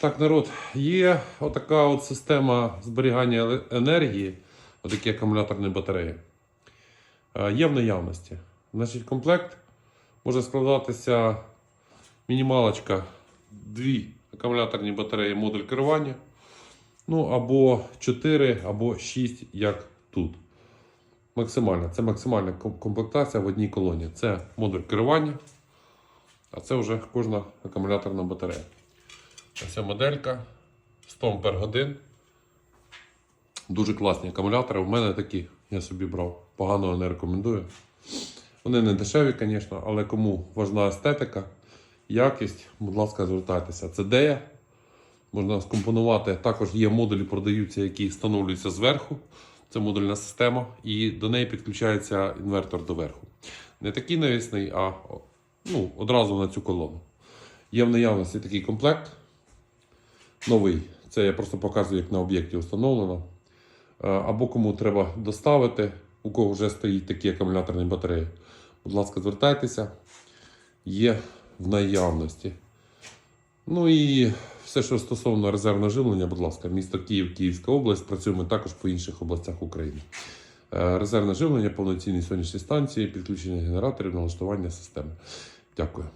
Так, народ, є отака от система зберігання енергії, отакі акумуляторні батареї. Е, Є в наявності. Значить, комплект може складатися мінімалочка, дві акумуляторні батареї, модуль керування. Ну, або 4, або 6, як тут. Максимальна. Це максимальна комплектація в одній колоні. Це модуль керування, а це вже кожна акумуляторна батарея. Ось моделька 100 Ампер годин. Дуже класні акумулятори. У мене такі я собі брав. Погано не рекомендую. Вони не дешеві, звісно, але кому важна естетика, якість, будь ласка, звертайтеся. Це дея. Можна скомпонувати. Також є модулі, продаються, які встановлюються зверху. Це модульна система, і до неї підключається інвертор доверху. Не такий навісний, а ну, одразу на цю колону. Є в наявності такий комплект. Новий. Це я просто показую, як на об'єкті встановлено. Е, Або кому треба доставити, у кого вже стоїть такі акумуляторні батареї. Будь ласка, звертайтеся. Є в наявності. Ну і все, що стосовно резервного живлення, будь ласка, місто Київ, Київська область. Працюємо також по інших областях України. Е, Резервне живлення, повноцінні сонячні станції, підключення генераторів, налаштування системи. Дякую.